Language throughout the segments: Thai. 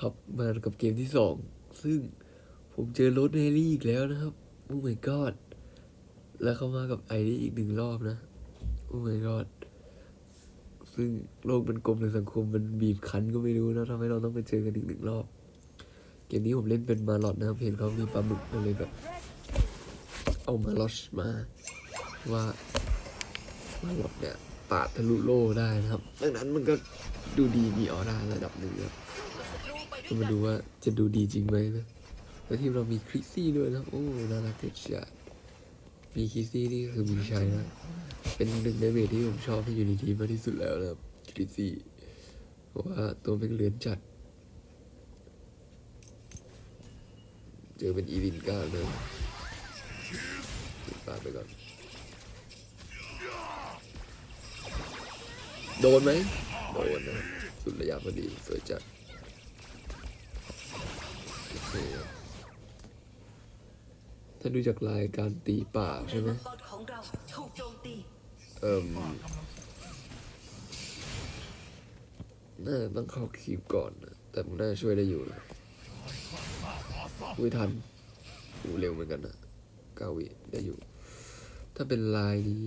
ครับมากับเกมที่สองซึ่งผมเจอรถแฮร์รี่อีกแล้วนะครับโอ้ my god แล้วเขามากับไอดีอีกหนึ่งรอบนะโอ้ my god ซึ่งโลกมันกลมในสังคมมันบีบคั้นก็ไม่รู้นะทำให้เราต้องไปเจอกันอีกหนึ่งรอบ เกมนี้ผมเล่นเป็นมาลอดนะครับเห็นเขามีปลาหมึกก็เลยแบบ เอามาลอชมา ว่ามาลอดเนี่ยปาดทะลุโล่ได้นะครับ ดังนั้นมันก็ดูดีมีออร่าระดับหนึ่งครับ ก็มาดูว่าจะดูดีจริงไหมนะแล้วทีมเรามีคริสซี่ด้วยนะโอ้น่ารักเด็ดจัดมีคริสซี่นี่คือมีชัยนะเป็นหนึ่งในเวทที่ผมชอบที่อยู่ในทีมมากที่สุดแล้วนะครับคริสซี่เพราะว่าตัวเป็นเลือนจัด เจอเป็นอีลินก้าเลยติดปาดไปก่อน โดนไหมโดนนะสุดระยะพอดีสวยจัด โอเคถ้าดูจากลายการตีป่าใช่ไหมตอนของเราถูกโจมตีเอ่มน่าจะต้องเข้าคีบก่อนนะแต่มันน่าจะช่วยได้อยู่นะอุ้ยทันอูเร็วเหมือนกันนะเก้าวิได้อยู่ ถ้าเป็นลายนี้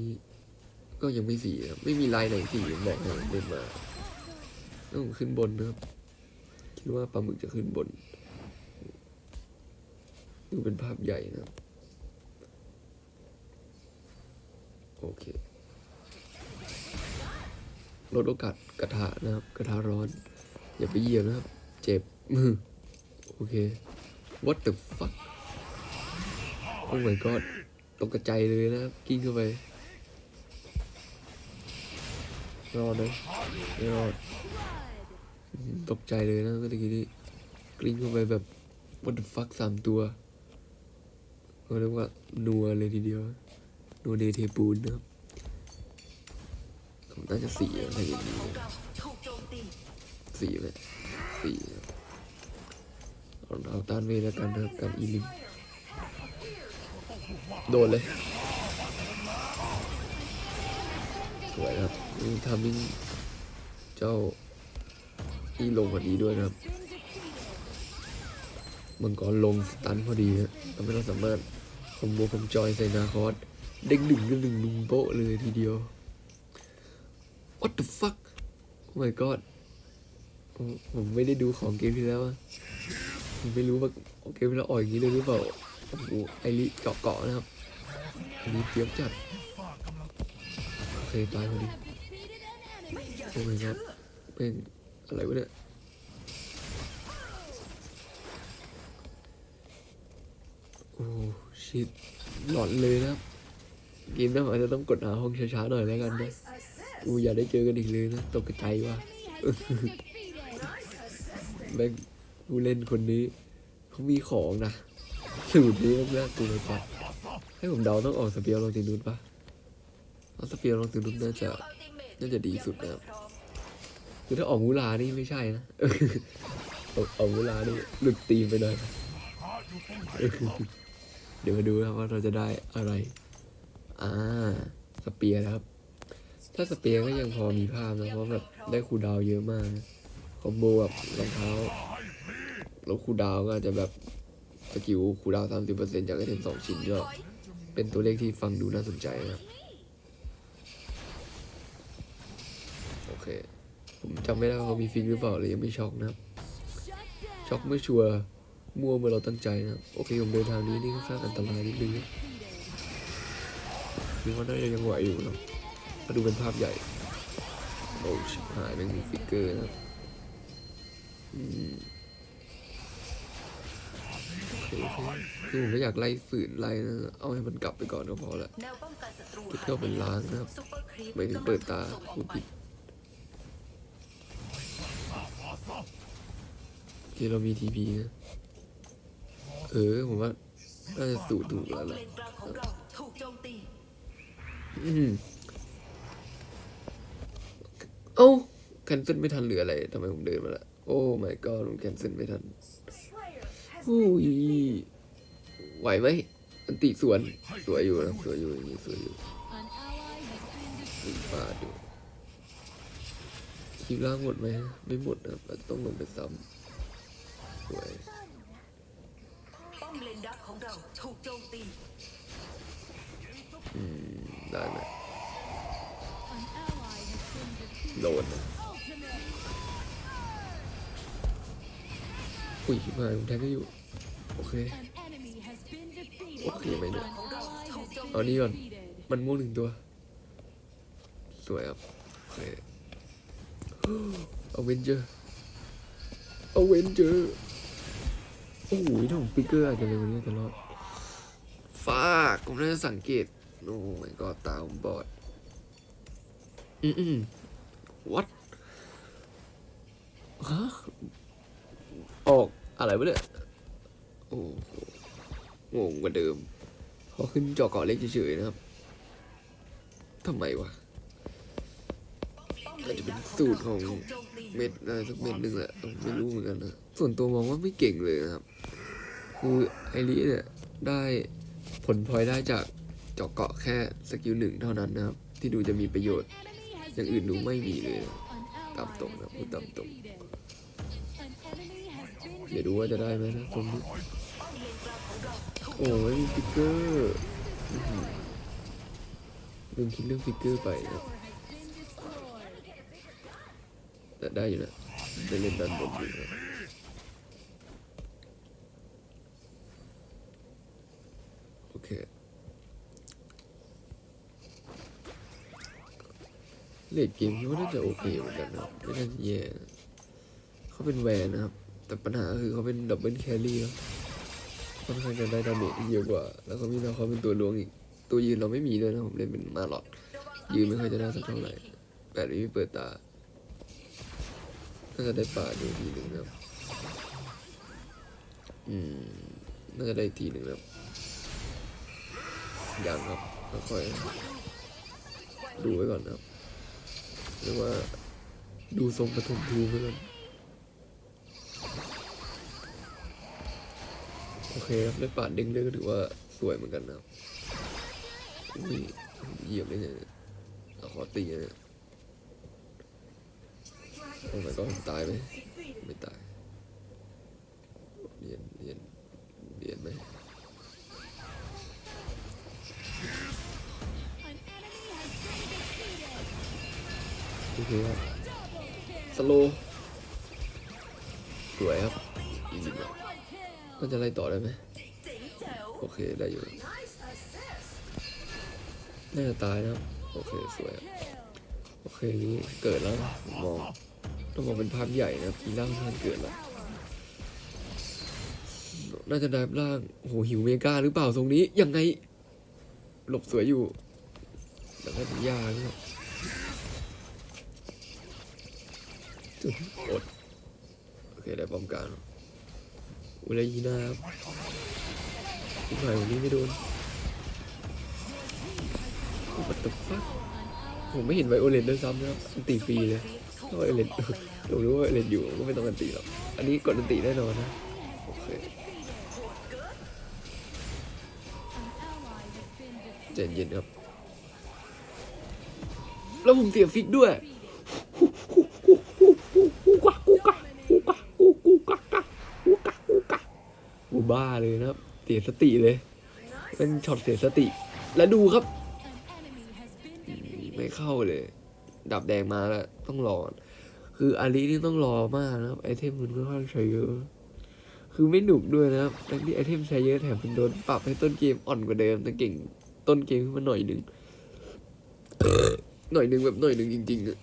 ก็ยังไม่สีครับไม่มีลายไหนสีบอกเลยเล่นมาต้องขึ้นบนนะครับ คิดว่าปลาหมึกจะขึ้นบน ดูเป็นภาพใหญ่นะโอเค ลดโอกาสกระทะนะครับ กระทะร้อน อย่าไปเหยียบนะครับ เจ็บมือโอเค what the fuck โอ้ my god ตกกระใจเลยนะครับ กิ้งเข้าไป รอดเลยไม่รอดตกใจเลยนะเมื่อกี้นี้กลิ้งเข้าไปแบบ what the fuck สามตัว เขาเรียกว่านัวเลยทีเดียวนัวเนเทปูนนะครับน่าจะสี่อะไรอย่างนี้สี่เลยสี่รับเอาเอาต้านเวทแล้วกันนะครับกับอีลิมโดนเลย สวยครับนี่ทำมิ่งเจ้าอีลงกว่านี้ด้วยนะครับมังกรลงสตันพอดีนะทำให้เราสามารถ อมโบคอมจอยใส่นาคอสเด้งหนึ่งก็หนึ่งลุงโปะเลยทีเดียว what the fuck oh my god ผมผมไม่ได้ดูของเกมที่แล้วอะผมไม่รู้ว่าเกมที่แล้วอ่อยอย่างนี้เลยหรือเปล่าโอ้โหไอริเกาะเกาะนะครับอันนี้เฟี้ยวจัดโอเคตายพอดีโอ้ my god เป็นอะไรวะเนี่ย โอ้ ชิดหลอนเลยนะครับเกมหน้าอาจจะต้องกดหาห้องช้าๆหน่อยแล้วกันนะอูอย่าได้เจอกันอีกเลยนะตกใจว่ะแม่งผู้เล่นคนนี้เขามีของนะสูตรนี้มากๆกูเลยปะให้ผมเดาต้องออกสเปียร์ลองตีนุชปะเอาสเปียร์ลองตีนุชน่าจะน่าจะดีสุดนะครับคือถ้าออกมูลานี่ไม่ใช่นะออกกมูลานี่หลุดตีมไปหน่อย เดี๋ยวมาดูนะครับว่าเราจะได้อะไร อ่า สเปียร์นะครับ ถ้าสเปียร์ก็ยังพอมีภาพนะ เพราะแบบได้คูดาวเยอะมากคอมโบแบบรองเท้าแล้วคูดาวก็จะแบบสกิลคูดาวสามสิบเปอร์เซ็นต์จากไอเทมสองชิ้นก็เป็นตัวเลขที่ฟังดูน่าสนใจนะครับ โอเค ผมจำไม่ได้ว่าเขามีฟิกหรือเปล่าเลยยังไม่ช็อกนะครับ ช็อกไม่ชัวร์ มั่วเมื่อเราตั้งใจนะโอเคผมเดินทางนี้นี่ค่อนข้างอันตรายนิดนึงนะคิดว่าน่าจะยังไหวอยู่นะมาดูเป็นภาพใหญ่โอ้ชิบหายแม่งมีฟิกเกอร์นะครับอืมโอเคโอเคคือผมไม่อยากไล่ฝืนไล่นะเอาให้มันกลับไปก่อนก็พอละแนวป้องกันศัตรูคิดว่าเป็นล้างนะครับไม่ถึงเปิดตาพูดผิดที่เรามีทีพีนะ เออผมว่าน่าจะสูตรถูกแล้วแหละอืมเอ้าแคนเซิลไม่ทันเหลืออะไรทำไมผมเดินมาละโอ้ my god ผมแคนเซิลไม่ทันโอ้ยไหวไหมอันติสวนสวยอยู่นะสวยอยู่อย่างนี้สวยอยู่ตีปาดอยู่คลิปล่างหมดไหมไม่หมดนะต้องลงไปซ้ำสวย ป้อมเลนดักของ เราถูกโจมตีอืมได้ไหมโดนะโอุ้ยมาผมแทงก็อยู่ โอเค โอเคไหมเนี่ยเอานี่ก่อน มันม่วงหนึ่งตัว สวยครับ โอเคเอาเวนเจอร์เอาเวนเจอร์ อ้โหถ้าผมฟิกเกอร์อาจจะเร็วนี้แต่รอดฟากผมน่าจะสังเกต โอ้ไม่ก็ตาผมบอด อืมอืม what ฮะออกอะไรวะเนี่ย โอ้โหงงกว่าเดิมพอขึ้นจอเกาะเล็กเฉยๆนะครับทำไมวะอาจจะเป็นสูตรของเม็ดอะไรสักเม็ดหนึ่งแหละ ไม่รู้เหมือนกันนะ ส่วนตัวมองว่าไม่เก่งเลยนะครับ คือไอริเนี่ยได้ผลพลอยได้จากเจาะเกาะแค่สกิลหนึ่งเท่านั้นนะครับ ที่ดูจะมีประโยชน์ อย่างอื่นดูไม่มีเลยนะตามตรงนะพูดตามตรงเดี๋ยวดูว่าจะได้ไหมนะตรงนี้ป้อมเลนกลางของเราถูกโอ้ไม่มีฟิกเกอร์ลืมคิดเรื่องฟิกเกอร์ไปนะแต่ได้อยู่นะได้เล่นด้านบนอยู่นะโอเค เลดเกมคิดว่าน่าจะโอเคเหมือนกันนะไม่น่าจะแย่นะเขาเป็นแวนนะครับ แต่ปัญหาคือเขาเป็นดับเบิลแครี่เนาะค่อนข้างจะได้ดาเมจที่เยอะกว่า แล้วเขามีนาเขาเป็นตัวล้วงอีก ตัวยืนเราไม่มีด้วยนะผมเล่นเป็นมาหลอดยืนไม่ค่อยจะได้สักเท่าไหร่แปดวิไม่เปิดตาน่าจะได้ป่าดูทีหนึ่งนะครับอืมน่าจะได้ทีหนึ่งนะครับยังครับค่อยดูไว้ก่อนนะครับ หรือว่าดูทรงปฐมภูมิไว้ก่อนโอเคครับได้ป่าเด้งด้วยก็ถือว่าสวยเหมือนกันนะครับอุ้ยเหยียบได้ไงเนี่ยเอาขอตีนะเนี่ยโอ้ my god ตายไหมไม่ตาย โอเคครับ Double kill. สโลสวยครับอีกนิดหน่อย Double kill. ก็จะไล่ต่อได้ไหมเจ๋งแจ๋วโอเคได้อยู่น่าจะตายนะครับโอเคสวยครับ Kill. โอเคนี้เกิดแล้วนะผมมองต้องมองเป็นภาพใหญ่นะครับทีล่างท่านเกิดแล้วน่าจะได้ล่างโอ้โหหิวเมกาหรือเปล่าตรงนี้ยังไงหลบสวยอยู่แล้วก็ถึงยาเนี่ย อดโอเคได้ป้อมกลางอุไรยีนาครับทุกหน่อยวันนี้ไม่โดนวัตถุฟักผมไม่เห็นไวโอเลนด้วยซ้ำนะครับอันตีฟรีเลยไวโอเลนผมรู้ว่าไวโอเลนอยู่ก็ไม่ต้องอันตีหรอกอันนี้กดอันตีแน่นอนนะโอเค An ally has been defeated. ใจเย็นครับแล้วผมเสียฟิกด้วยกูกะกูกะกูกะกูกูกะกะกูกะกูกะกู บ้าเลยนะครับ เสียสติเลย เป็นช็อตเสียสติ แล้วดูครับ ไม่เข้าเลย ดับแดงมาแล้วต้องรอ คืออาลีนี่ต้องรอมากนะครับ ไอเทมมันค่อนข้างใช้เยอะ คือไม่หนุกด้วยนะครับทั้งที่ไอเทมใช้เยอะแถมมันโดนปรับให้ต้นเกมอ่อนกว่าเดิมแต่เก่งต้นเกมขึ้นมาหน่อยหนึ่งหน่อยหนึ่งแบบหน่อยหนึ่งจริงๆอะ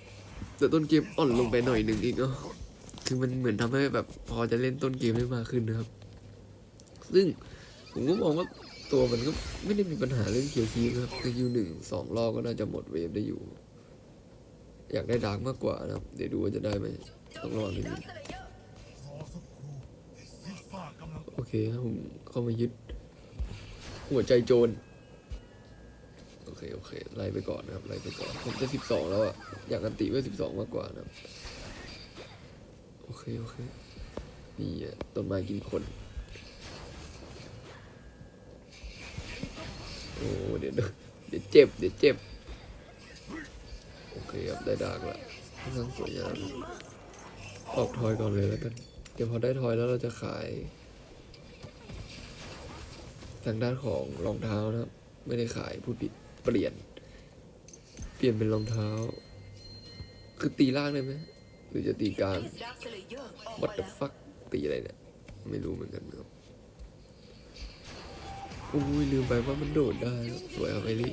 แต่ต้นเกมอ่อนลงไปหน่อยหนึ่งอีกเนาะคือมันเหมือนทำให้แบบพอจะเล่นต้นเกมได้มากขึ้นนะครับ ซึ่งผมก็มองว่าตัวมันก็ไม่ได้มีปัญหาเรื่องเคียวคีครับในยูหนึ่งสองรอบก็น่าจะหมดเวฟได้อยู่ อยากได้ดาร์กมากกว่านะครับ เดี๋ยวดูว่าจะได้ไหมต้องระวังนิดนึงโอเคครับผมเข้ามายึด หัวใจโจรโอเคโอเคไล่ไปก่อนนะครับไล่ไปก่อนผมจะสิบสองแล้วอะอยากกันติไว้สิบสองมากกว่านะครับ โอเคโอเคนี่อะต้นไม้กินคน โอ้เดี๋ยวเดี๋ยวเจ็บเดี๋ยวเจ็บ โอเคครับได้ดาร์กละค่อนข้างสวยงามออกทอยก่อนเลยแล้วกัน เดี๋ยวพอได้ทอยแล้วเราจะขาย ทางด้านของรองเท้านะครับ ไม่ได้ขายพูดผิดเปลี่ยน เปลี่ยนเป็นรองเท้า คือตีล่างได้ไหมหรือจะตีกลางดาร์คสเลเยอร์ออก what the fuck ตีอะไรเนี่ย ไม่รู้เหมือนกันครับ อุ้ยลืมไปว่ามันโดดได้สวยเอาไปลิ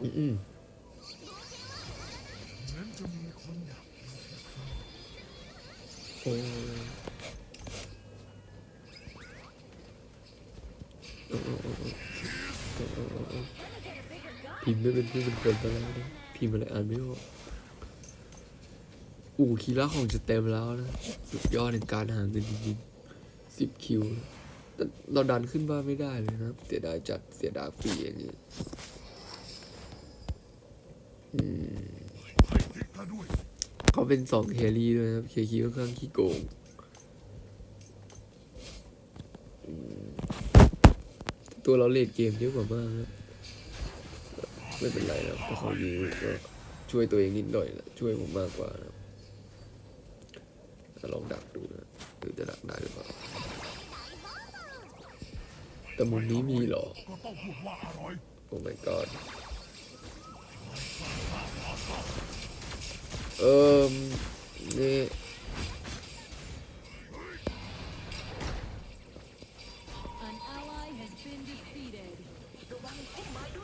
อืมโอพิมพ์ไม่เป็นผู้เป็นคนตอนแรกนะพิมพ์อะไรอ่านไม่ออกอู่คีร่าของจะเต็มแล้วนะ สุดยอดในการหาเงินจริงๆ สิบคิว เราดันขึ้นบ้านไม่ได้เลยนะ เสียดายจัดเสียดายฟรีอย่างนี้เขาเป็นสองเครี่ด้วยนะครับเคคีค่อนข้างขี้โกงตัวเราเลดเกมเยอะกว่ามากนะไม่เป็นไรนะเพราะเขาดีก็ช่วยตัวเองนิดหน่อยนะช่วยผมมากกว่านะลองดักดูนะ หรือจะดักได้หรือเปล่าแต่มุมนี้มีเหรอ โอ้ my god เอิมนี่ An ally has been defeated.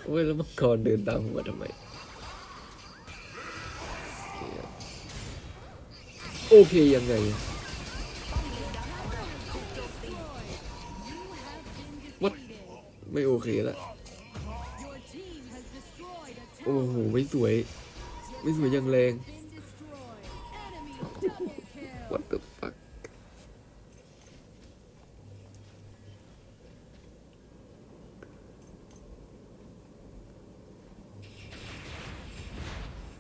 โอ้ยแล้วมังกรเดินตามผมมาทำไม โอเคยังไง ไม่โอเคละ Your team has destroyed a โอ้โห ไม่สวย ไม่สวยอย่างแรง What the fuck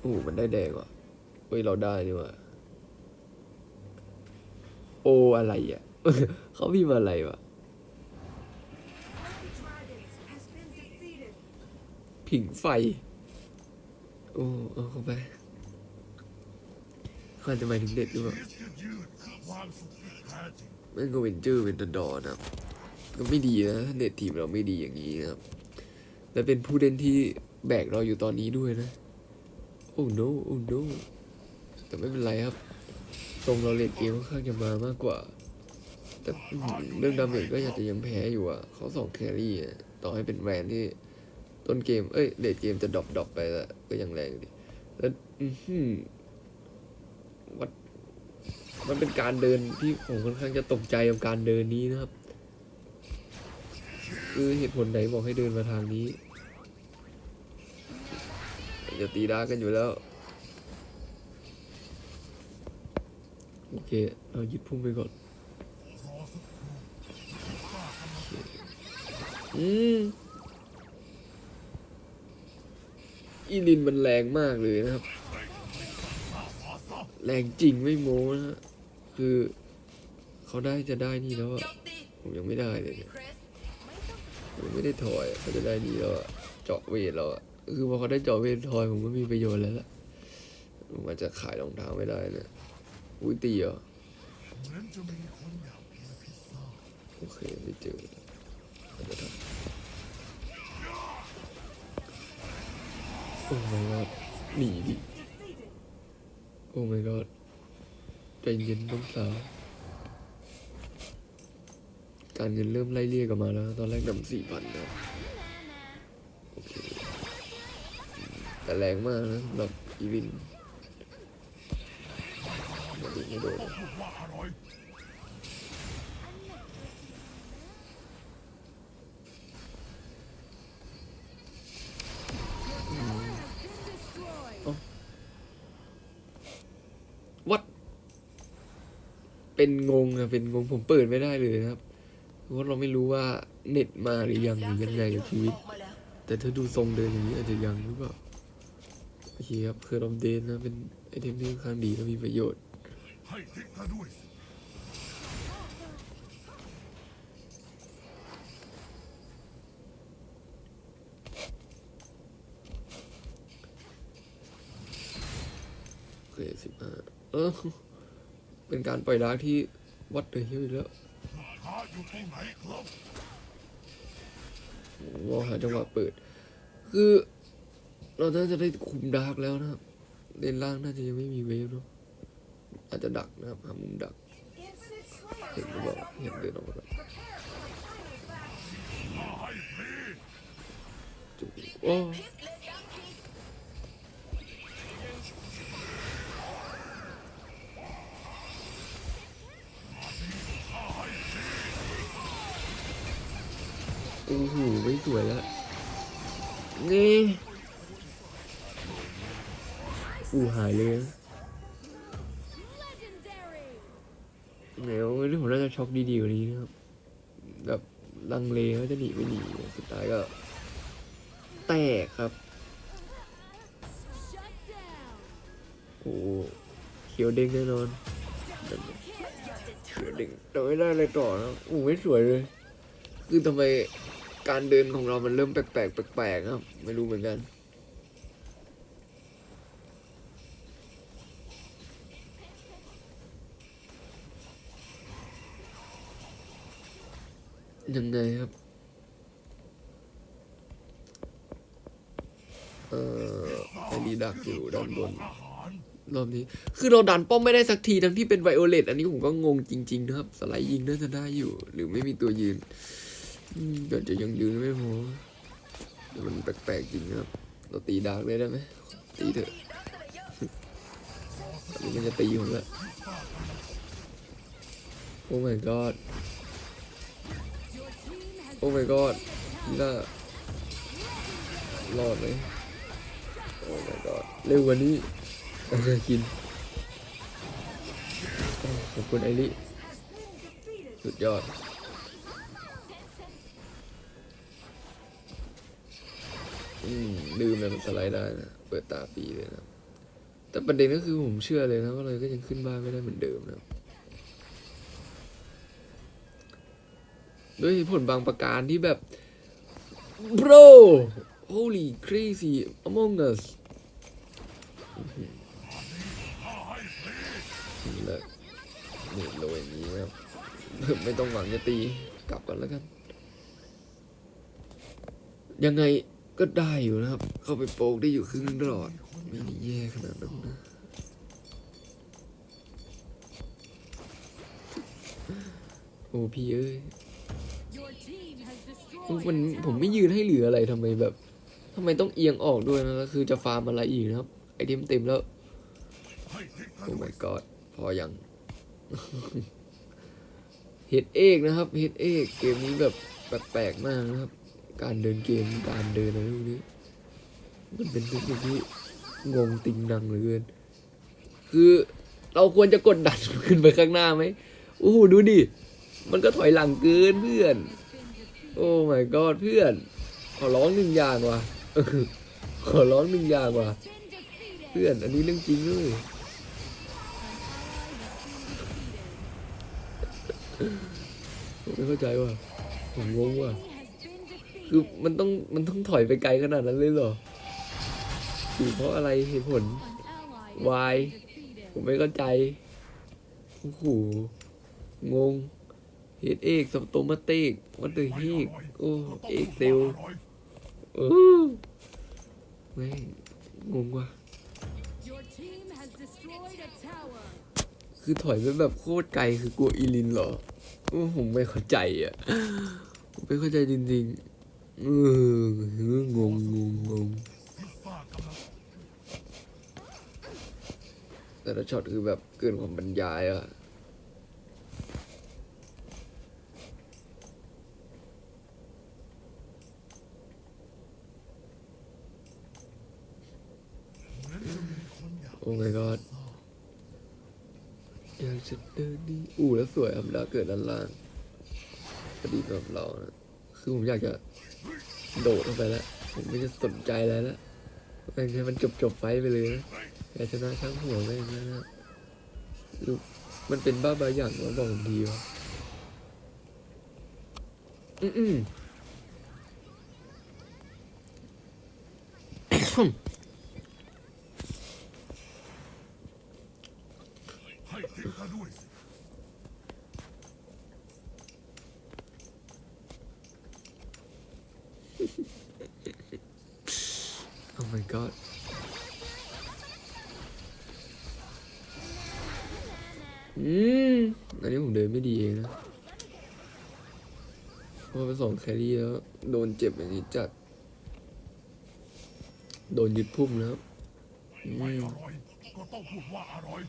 โอ้โหมันได้แดงว่ะเฮ้ย เราได้นี่ว่ะโออะไรอะ เขาพิมพ์อะไรวะ ผิงไฟ โอ้เอาเข้าไปเขาอาจจะหมายถึงเด็กหรือเปล่าแม่งก็เวนเจอร์เป็นดอๆนะก็ไม่ดีนะเน็ตทีมเราไม่ดีอย่างนี้นะครับ และเป็นผู้เล่นที่แบกเราอยู่ตอนนี้ด้วยนะ โอ้ no โอ้ no แต่ไม่เป็นไรครับ ตรงเราเล่นเกมค่อนข้างจะมามากกว่า แต่เรื่องดาเมจก็อยากจะยังแพ้อยู่อะ เขาสองแครี่ต่อให้เป็นแวนที่ ต้นเกม เอ้ยเลดเกมจะดรอปดรอปไปแล้วก็ยังแรงดิแล้วอือหือวัดมันเป็นการเดินที่ผมค่อนข้างจะตกใจกับการเดินนี้นะครับ คือเหตุผลไหนบอกให้เดินมาทางนี้จะตีดากันอยู่แล้ว โอเค เรายึดพุ่มไปก่อนอืม อีลินมันแรงมากเลยนะครับ แรงจริงไม่โม้นะ คือเขาได้จะได้นี่แล้วอะผมยังไม่ได้เลยเนี่ยผมไม่ได้ถอยเขาจะได้นี่แล้วเจาะเวทแล้วคือพอเขาได้เจาะเวททอยผมก็มีประโยชน์แล้วล่ะผมอาจจะขายรองเท้าไม่ได้นะอุ้ยตีเหรอโอเคไม่เจออาจจะทำ อ้ my god หนีดิโอ้ my god ใจเย็นน้องสาว การเงินเริ่มไล่เลี่ยกลับมาแล้ว ตอนแรกดำสี่พันนะโอเคอืมแต่แรงมากนะแบบอีวินมาดูไม่โดน เป็นงงอะเป็นงงผมเปิดไม่ได้เลยนะครับเพราะเราไม่รู้ว่าเน็ตมาหรือยังหรือยังไงกับชีวิต แต่ถ้าดูทรงเดินอย่างนี้อาจจะยังหรือเปล่าโอเคครับเคอร์ดอมเดนนะเป็นไอเทมที่ค่อนข้างดีและมีประโยชน์ให้ทิกข้าด้วยสิโอเคสิบห้าเออ เป็นการปล่อยดาร์กที่วัดเดอร์ฮิลอีกแล้วหาอยู่ตรงไหนครับมอหาจังหวะเปิด คือ เราน่าจะได้คุมดาร์กแล้วนะครับเลนล่างน่าจะยังไม่มีเวฟเนาะอาจจะดักนะครับหามุมดัก เห็นหรือเปล่าเห็นเดินออกมาแล้วจุ๊บโอ้ โอ้โหไม่สวยแล้วนี่อู้หายเลยเดี๋ยววันนี้ผมน่าจะช็อกดีๆกว่านี้นะครับ แบบลังเลว่าจะหนีไม่หนีสุดท้ายก็ แตกครับโอ้เขียวเด้งแน่นอนเขียวเด้งแต่ไม่ได้อะไรต่อนะโอ้ไม่สวยเลย คือทำไม การเดินของเรามันเริ่มแปลกๆแปลกๆครับ ไม่รู้เหมือนกัน ยังไงครับ เอ่อไอรีดักอยู่ด้านบนรรอบนี้ คือเราดันป้อมไม่ได้สักทีทั้งที่เป็นไวโอเลตอันนี้ผมก็งงจริง ๆ นะครับ สไลด์ยิงน่าจะได้อยู่ หรือไม่มีตัวยืน อืมเดี๋ยวจะยังยืนไม่พอเดี๋ยวมันแปลกๆจริงครับ เราตีดาร์กได้ไหมตีเถอะอันนี้มันจะตีผมแล้วโอ้ my god โอ้ my god นี่น่ารอดไหมโอ้ my god เร็วกว่านี้เอาไปกินขอบคุณไอริสุดยอด ลืมเลยมันสไลด์ได้นะเปิดตาฟรีเลยนะแต่ประเด็นก็คือผมเชื่อเลยนะว่าเลยก็ยังขึ้นบ้านไม่ได้เหมือนเดิมนะด้วยผลบางประการที่แบบ bro holy crazy among us นี่แหละนี่โรยอย่างนี้นะครับไม่ต้องหวังจะตีกลับก่อนแล้วกัน ยังไง ก็ได้อยู่นะครับ เข้าไปโปกได้อยู่ครึ่งหลอด ไม่ได้แย่ขนาดนั้นนะโอ้พี่เอ้ยมันผมไม่ยืนให้เหลืออะไรทำไมแบบทำไมต้องเอียงออกด้วยนะก็คือจะฟาร์มอะไรอีกนะครับ ไอเทมเต็มแล้ว โอ้ my god พอยังเฮดเอกนะครับเฮดเอกเกมนี้แบบแปลกๆมากนะครับ การเดินเกมการเดินอะไรพวกนี้ มันเป็นทุกสิ่งที่งงติงนังเหลือเกิน คือเราควรจะกดดันขึ้นไปข้างหน้าไหมโอ้โหดูดิ มันก็ถอยหลังเกินเพื่อน โอ้ my god เพื่อน ขอร้องหนึ่งอย่างว่ะขอร้องหนึ่งอย่างว่ะ เพื่อน อันนี้เรื่องจริงเลยไม่เข้าใจว่ะผมงงว่ะ คือมันต้องมันต้องถอยไปไกลขนาดนั้นเลยเหรอคือเพราะอะไรเหตุผล Why? ผมไม่เข้าใจโอ้โหงงเฮดเอกสโตมาเตกวันเดอร์ฮีกโอ้เอกเซลอร่อยเออแม่งงงว่ะคือถอยไปแบบโคตรไกลคือกลัวอีลินเหรอโอ้ผมไม่เข้าใจอะ ผมไม่เข้าใจจริงๆ เอองงงงงงแต่ละช็อตคือแบบเกินความบรรยายอะโอ้ my god อยากจะเดินดีอู้แล้วสวยครับแล้วเกิดด้านล่างพอดีสำหรับเรานะ คือผมอยากจะ โดดลงไปแล้วผมไม่จะสนใจอะไรแล้วแม่งให้มันจบจบไฟไปเลยนะแพ้ชนะช่างหัวแม่งนะนะคือมันเป็นบ้าบาอย่างมาบอกผมทีวะอืมอืมให้ทิกข้าด้วยสิ โอ้ my god อืม อันนี้ผมเดินไม่ดีเองนะเพราะไปสองแครี่แล้ว โดนเจ็บอย่างนี้จัด โดนยึดพุ่มแล้วอืไม่มอร่อยก็ต้องพูดว่าอร่อย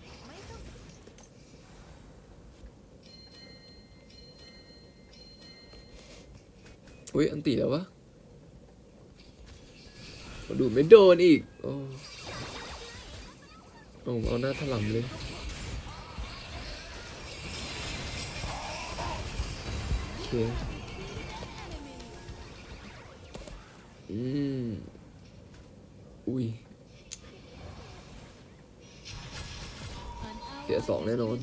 อุ้ยอันตีแล้ววะมา ดูไม่โดนอีก โอ้เอเอาหน้าถลำเลย โอเค อืม อุ้ยเสียสองแน่นอน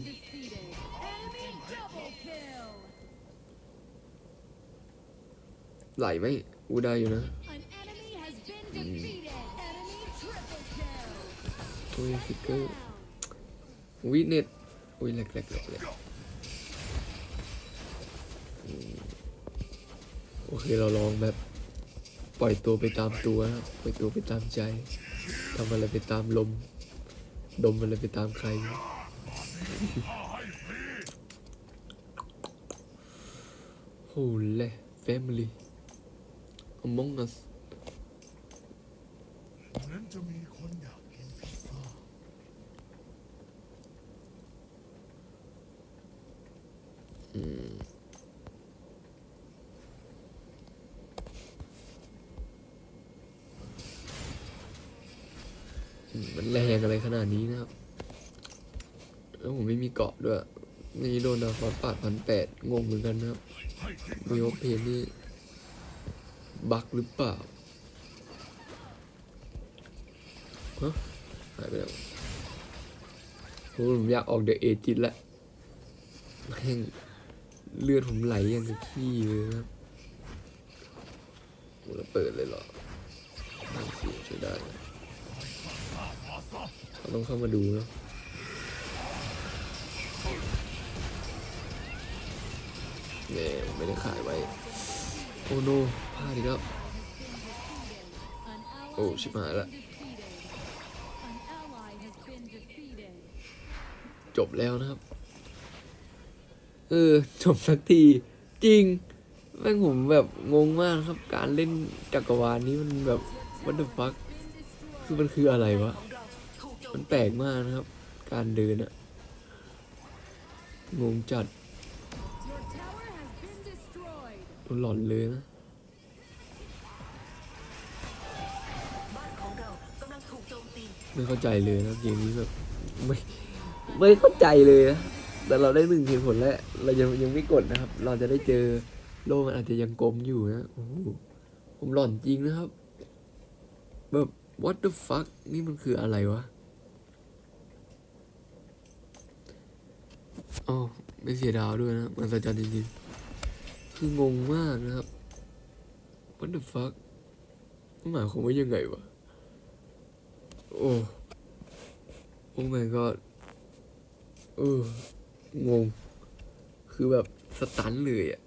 ไหลไหมอูได้อยู่นะ อุ้ยฟิกเกอร์อุ้ยเน็ตอุ้ยแหลกแหลกแหลกแหลกโอเคเราลองแบบปล่อยตัวไปตามตัว ปล่อยตัวไปตามใจทำอะไรไปตามลม ดมอะไรไปตามใครโหเล่ family among us เหมือนจะมีคนอยากกินพิซซ่า อื มันแรงอะไรขนาดนี้นะครับ แล้วผมไม่มีเกาะด้วยนี่โดนดาวฟอสปาดพันแปดงงเหมือนกันนะครับมีโอเพนนี่บักหรือเปล่าฮะหายไปแล้วผมอยากออกเดอะเอจิตละแม่ง เลือดผมไหลอย่างกับขี้เลยครับโอ้แล้วเปิดเลยเหรอน่าเสียใช้ได้เขาต้องเข้ามาดูนะเนี่ยไม่ได้ขายไว้ โอ้โนพลาดอีกแล้ว โอ้ ชิบหายละ จบแล้วนะครับ เออ จบสักที จริง แม่งผมแบบงงมากครับ การเล่นจักรวาลนี้มันแบบ what the fuck คือมันคืออะไรวะ มันแปลกมากนะครับ การเดินอะงงจัด Your tower has been destroyed. หลอนเลยนะไม่เข้าใจเลยนะเกมนี้แบบไม่ไม่เข้าใจเลยนะ แต่เราได้หนึ่งเหตุผลแล้ว เรายังยังไม่กดนะครับ เราจะได้เจอโลกมันอาจจะยังกลมอยู่นะโอ้โหผมหลอนจริงนะครับ แบบ what the fuck นี่มันคืออะไรวะอ๋อไม่เสียดาวด้วยนะมันสัจจรรย์จริงๆคืองงมากนะครับ what the fuck หมายความว่ายังไงวะ โอ้ โอ้ my god เออ งง คือแบบสตันเลยอะ